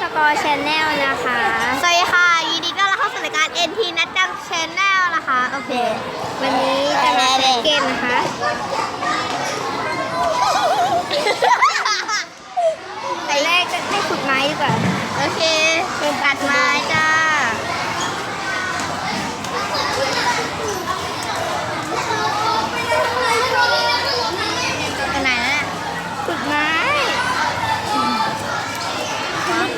สกอร์ชแนลนะคะ สวัสดีค่ะ ยินดีต้อนรับเข้าสู่รายการ NT นัดจังชแนลนะคะ โอเค วันนี้จะมาเล่นเกมนะคะ แต่แรกจะให้ขุดไม้ดีกว่า โอเคตัดไม้จ้า ไปไหนแล้วเนี่ย ขุดไม้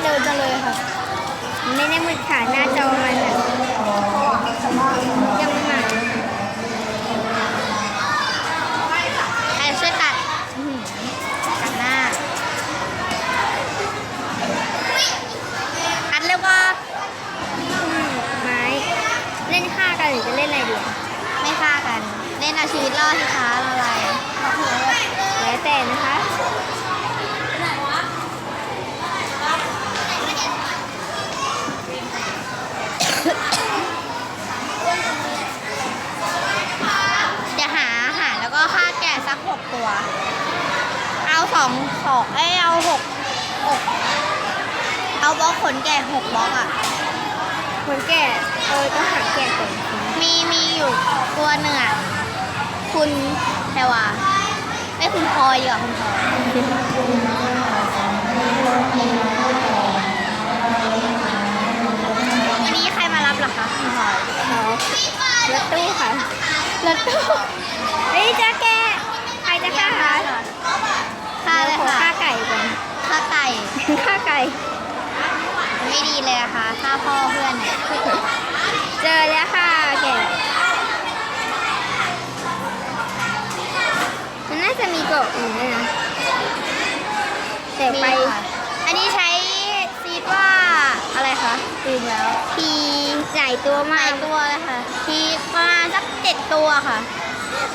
เร็วจังเลยค่ะ ไม่ได้มืดขาหน้าจอมันอะยังไม่มา ใครช่วยตัดอื้อหือตัดหน้าตัดเร็วกว่า อืมไม้ เล่นฆ่ากันหรือจะเล่นอะไรดีอะ ไม่ฆ่ากัน เล่นเอาชีวิตรอดสิคะรออะไร แล้วแต่นะคะ จะหาอาหารแล้วก็ฆ่าแกะสักหกตัว เอาสองสองเอ้ยเอาหกหกเอาบล็อก ขนแกะหกบล็อกอะคนแก่เออต้องหาแก่ก่อนมีมีอยู่ตัวหนึ่งอะคุณแพรวาไอ้ยคุณพลอยดีกว่าคุณพลอยวันนี้ใครมารับเหรอคะคุณพลอยเขารถตู้ค่ะรถตู้เฮ้ยจะแกะใครจะฆ่าคะฆ่าเลยขอค่ะฆ่าไก่ก่อนฆ่าไก่ฆ่าไก่ ไม่ดีเลยอะค่ะฆ่าพ่อเพื่อนเนี่ยเจอแล้วค่ะแกะมันน่าจะมีเกาะอื่นด้วยนะแต่ไป มีค่ะ อันนี้ใช้ซีดว่าอะไรคะลืมแล้วทีหลายตัวหมาลากยตัวเลยค่ะทีประมาณสักเจ็ดตัวค่ะ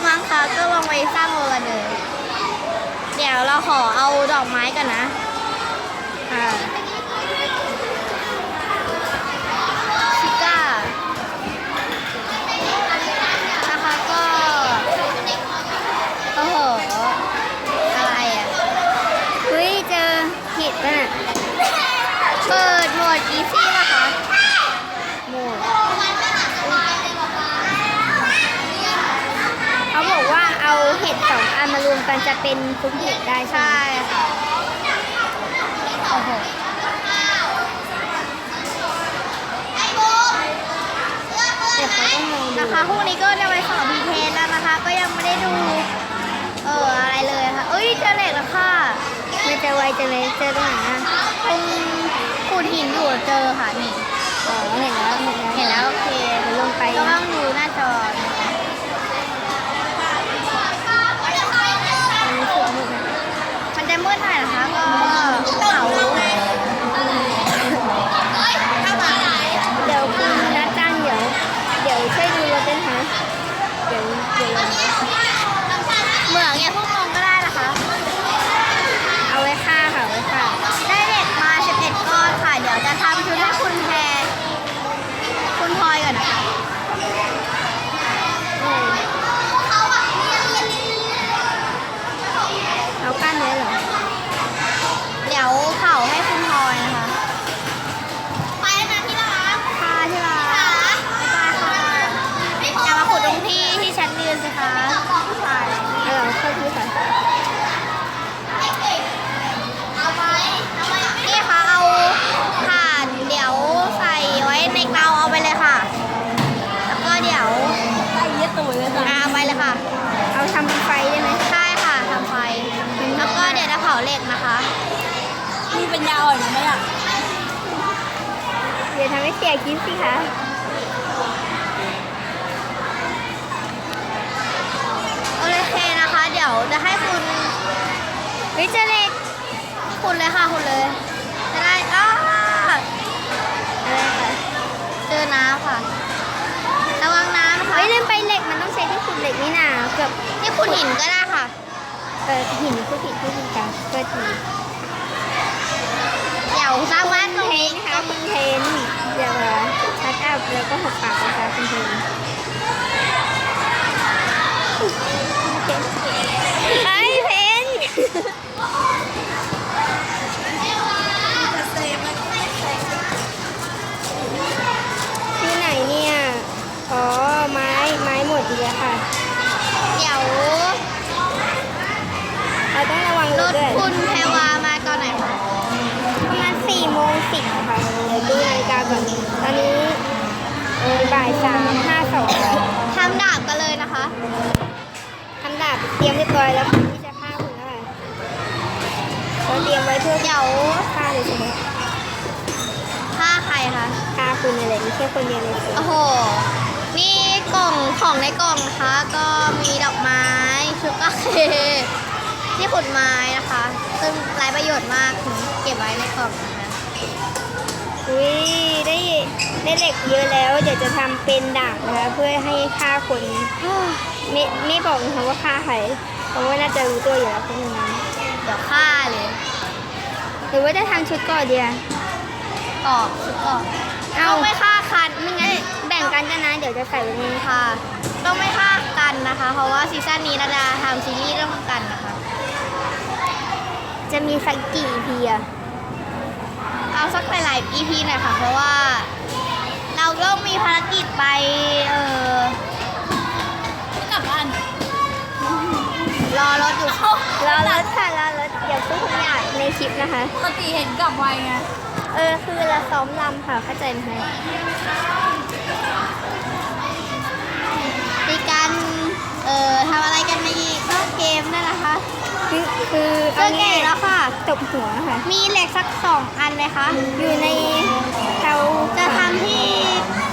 มังคะก็ลงไปสร้างโรงกันเลย เดี๋ยวเราขอเอาดอกไม้กันนะค่ะ ชิก้านะคะก็โอ้โห อะไรอะ เฮ้ยเจอเห็ดป่ะน่ะ เปิดโหมดอีซี่ป่ะคะหมดเขาบอกว่าเอาเห็ดสองอันมารวมกันจะเป็นซุปเห็ดได้ใช่ใช่ไหมค่ะโอ้โหเดี๋ยวเขาต้องลองดูนะคะพรุ่งนี้ก็จะไปสอบพีเทสแล้วนะคะ ก็ยังไม่ได้ดูเอออะไรเลยค่ะเอ้ยเจอเหล็กแล้วค่ะมันจะไวจังเลยเจอตรงไหนอะตรงขู ดหินอยู่เจอค่ะนี่ อ๋อเห็นแล้วเห็นแล้วเห็นแล้วโอเคเดี๋ยวลงไป ก็ต้องดูหน้าจอนะคะ มันรู้สึกมืดนะ มันจะมืดหน่อยนะคะ ก็เผา เดี๋ยวคุณนัดจ้างเดี๋ยว เดี๋ยวช่วยดูรถด้วยนะคะเดี๋ยวเดี๋ยวลง เหมืองเนี่ยพวกลงก็ได้นะคะ เอาไว้ฆ่าค่ะเอาไว้ฆ่า ได้เด็กมา 11 ก้อนค่ะ เดี๋ยวจะทำชุดให้คุณแพรคุณพลอยก่อนนะคะ เออเอากั้นไว้เหรอ เดี๋ยวเผาให้คุณพลอยนะคะ ไปนะพี่รักค่ะที่รักบ๊ายบายค่ะอย่ามาขุดตรงที่ที่ฉันยืนสิคะใช่ เอาเหรอเข้าที่ค่ะ นี่ค่ะเอาถ่านเดี๋ยวใส่ไว้ในเตาเอาไปเลยค่ะ แล้วก็เดี๋ยว ใส่เยอะตัวเลยค่ะ อ่าเอาไปเลยค่ะ เอาทำไฟได้ไหม ใช่ค่ะทำไฟ แล้วก็เดี๋ยวจะเผาเหล็กนะคะ มีปัญญาอ่อนไหมอะ เดี๋ยวทำให้เสียกินสิคะโอเคนะคะ เดี๋ยวจะให้คุณเฮ้ยเจอเหล็กคุณเลยค่ะคุณเลย จะได้อ้าอะไรคะเจอน้ำค่ะ ระวังน้ำนะคะเฮ้ยลืมไปเหล็กมันต้องใช้ที่ขุดเหล็กนี่นาเกือบนี่คุณหินก็ได้ค่ะ เออหินผู้ผิดผู้ผิดกันเกิดทีเดี๋าสร้างบ้านเทนครับเทนเดี๋ยวชักอัพแล้วก็หกปากนะคะเป็นเทนไอเพนที่ไหนเนี่ย อ๋อ ไม้ ไม้หมดอีกแล้วค่ะ เดี๋ยว เราต้องระวังรถด้วยคุณแพรวา สิบค่ะเดี๋ยวดูนาฬิกาก่อนตอนนี้เออบ่ายสามห้าสองทำดาบกันเลยนะคะทำดาบเตรียมเรียบร้อยแล้วค่ะที่จะฆ่าคุณแล้วค่ะเราเตรียมไว้เพื่อเดี๋ยวฆ่าเลยใช่ไหมฆ่าใครคะฆ่าคุณอะไรไม่ใช่คนเดียวเลยสิโอ้โหนี่กล่องของในกล่องนะคะ ก็มีดอกไม้ชุกโอเคกที่ขุดไม้นะคะ ซึ่งไร้ประโยชน์มากถึงเก็บไว้ในกล่องนะคะ อุ้ยได้ได้เหล็กเยอะแล้ว เดี๋ยวจะทำเป็นดาบนะคะเพื่อให้ฆ่าคนไม่ไม่บอกนะคะว่าฆ่าใครเพราะว่าน่าจะรู้ตัวอยู่แล้วพวกนั้นเดี๋ยวฆ่าเลย หรือว่าจะทำชุดก่อนเดียวกรอบชุดกรอบเอาต้องไม่ฆ่ากันไม่งั้นแบ่งกันกันนะ เดี๋ยวจะใส่ไว้ในค่ะ ต้องไม่ฆ่ากันนะคะ เพราะว่าซีซั่นนี้นาดาทำซีรีส์เรื่องกันนะคะ จะมีสักกี่ EP อะ เอาสักหลายๆ EP หน่อยค่ะ เพราะว่า เราต้องมีภารกิจไป เออกลับบ้านรอรถอยู่รอรถค่ะรอรถเดี๋ยวพูดคำหยาบในคลิปนะคะ ปกติเห็นกลับไวไงเออคือเราซ้อมรำค่ะเข้าใจไหมตีกัน เอ่อทำอะไรกันในนอกเกมนั่นนะคะ คือคือเจอแก่แล้วค่ะตบหัวค่ะ มีเหล็กสักสองอันไหมคะ อยู่ในเตาจะทำที่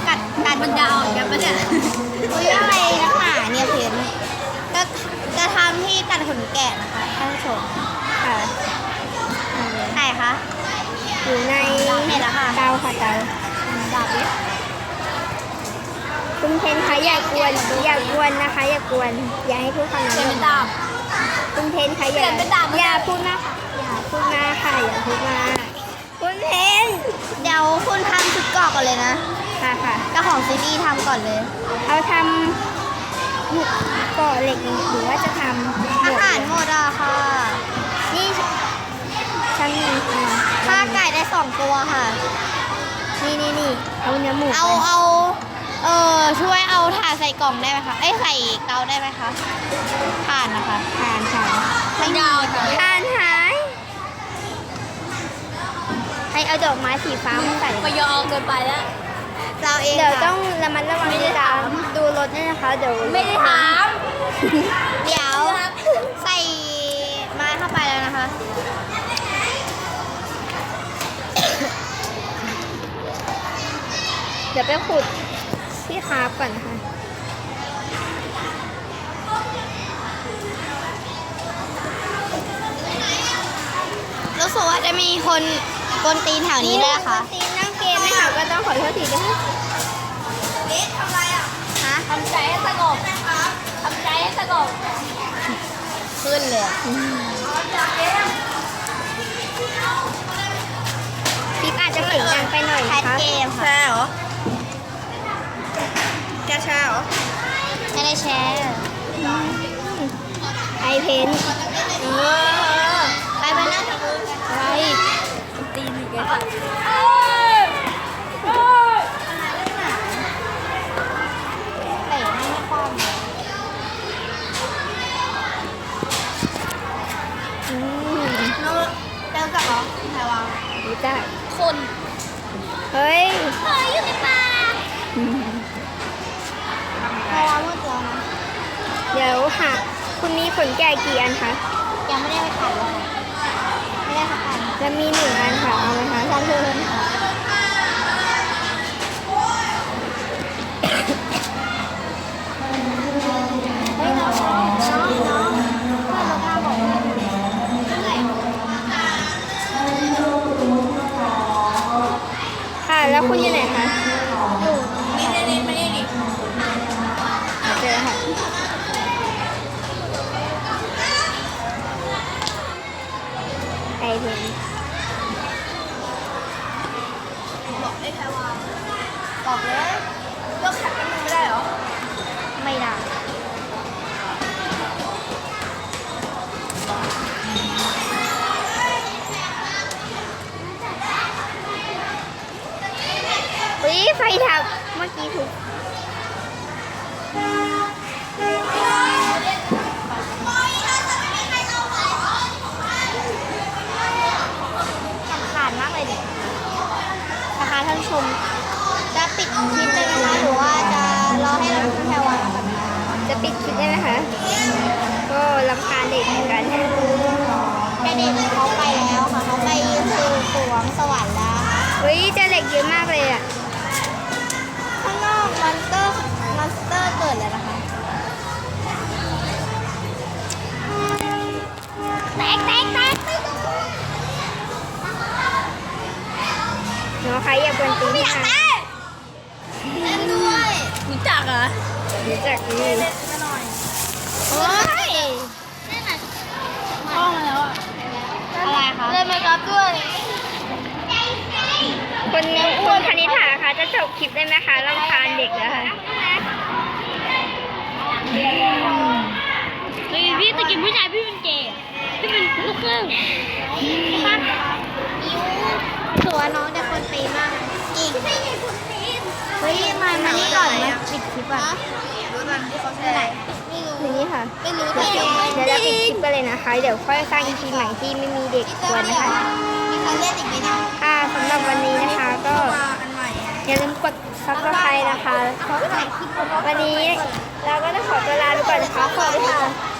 กัดกัดมันดาวกันปะเนี่ยอุ้ยอะไรนักหนาเนี่ยเพนก็จะทำที่กัดขนแกะนะคะท่านผู้ชมค่ะไหนคะอยู่ในเห็นแล้วค่ะเตาค่ะเตาดาบดิคุณเพนคะอย่ากวนอย่ากวนนะคะ อย่ากวน อย่าให้พูดคำนั้นเปลี่ยนเป็นดาบ คุณเพนคะอย่าเปลี่ยนเป็นดาบอย่าพูดมากค่ะอย่าพูดมากค่ะอย่าพูดมากคุณเพนเดี๋ยวคุณทำชุดเกรอกก่อนเลยนะค่ะค่ะก็ของซีรีส์ทำก่อนเลยเอาทำก่อเหล็กหรือว่าจะทำหมอาวกหารหมดอะค่ะนี่ฉันมีค่ะฆ่าไก่ได้สองตัวค่ะ นี่นี่นี่เอาเนื้อหมูเอาไปเอา เออช่วยเอาถ่านใส่กล่องได้ไหมคะ เอ้ยใส่เตาได้ไหมคะถ่านนะคะทานทานไม่ยาวค่ะทานหายให้เอาดอกไม้สีฟ้ามาใส่ไปยอเกินไปแล้ว เราเองเดี๋ยวค่ะต้องระมัดระวังในการดูรถด้วยนะคะเดี๋ยวไม่ได้ถามเดี๋ยวใส่ไม้เข้าไปแล้วนะคะ เดี๋ยวไปขุด ที่คาบก่อนนะคะรู้สึกว่าจะมีคนกวนตีนแถวนี้ด้วยค่ะตีนั่งเกมนะคะก็ต้องขอโทษทีด้วยเอ๊ะทำไรอะฮะทำใจให้สงบทำใจให้สงบขึ้นเลยอะคลิปอาจจะเสียงดังไปหน่อยแคนะทคะเกมค่ะเหรอ แกแชร์เหรอไม่ได้แชร์ไอเพนไปไปนั่งทำมือกัน อะไร ตีนอีกเตะไม่ให้คว่ำเลย อืม น้องเจอกับเหรอใครวะ รู้จัก คน เฮ้ย เฮ้ยอยู่ในป่าใครวะมืดแล้วนะ เดี๋ยวหาคุณมีขนแก่กี่อันคะยังไม่ได้ไปถ่ายเลยไม่ได้สักอันจะมีหนึ่งอันค่ะ เอาไหมคะฉันเพิ่มเฮ้ยน้องน้องน้องน้องพ่อเรากล้าบอกว่าเท่าไหร่ค่ะแล้วคุณอยู่ไหนคะ ปิดคลิปได้ไหมคะ ก็รำคาญเด็กเหมือนกันแม่เด็กเขาไปแล้วค่ะเขาไปสู่สวงสวรรค์แล้วเฮ้ยเจอเหล็กเยอะมากเลยอะ ข้างนอกมอนสเตอร์มอนสเตอร์เกิดแล้วนะคะแตกแตกแตกแตกหนูใครอย่าเปิดตีไม่ที่อยากค่ะเต้นเล่นด้วยรู้จักเหรอรู้จักนี่ โอ้ยเล่นหน่อยห้องแล้วอะอะไรคะเล่นไหมครับด้วย คนคนคณิตหาคะจะจ บคลิปได้ไหมคะรำคาญเด็กแล้วค่ะเฮ้ยพี่ตะกี้ผู้ชายพี่เป็นเกย์พี่เป็นลูกครึ่งป่ะถือว่าน้องแต่คนตีมากจริงเฮ้ยมามานี่ก่อนมาปิดคลิปอะรู้ทันที่เขาใช้ไหนไม่รู้ทีนี้ค่ะไม่รู้เดี๋ยวที่เราปิดคลิปกันเลยนะคะ เดี๋ยวค่อยสร้างอีพีใหม่ที่ไม่มีเด็กกวนนะคะมีใครเล่นอีกไหมเนี่ยค่ะสำหรับวันนี้นะคะก็ อย่าลืมกดซับสไครต์นะคะ วันนี้เราก็ต้องขอตัวลาไปก่อนนะคะสวัสดีค่ะ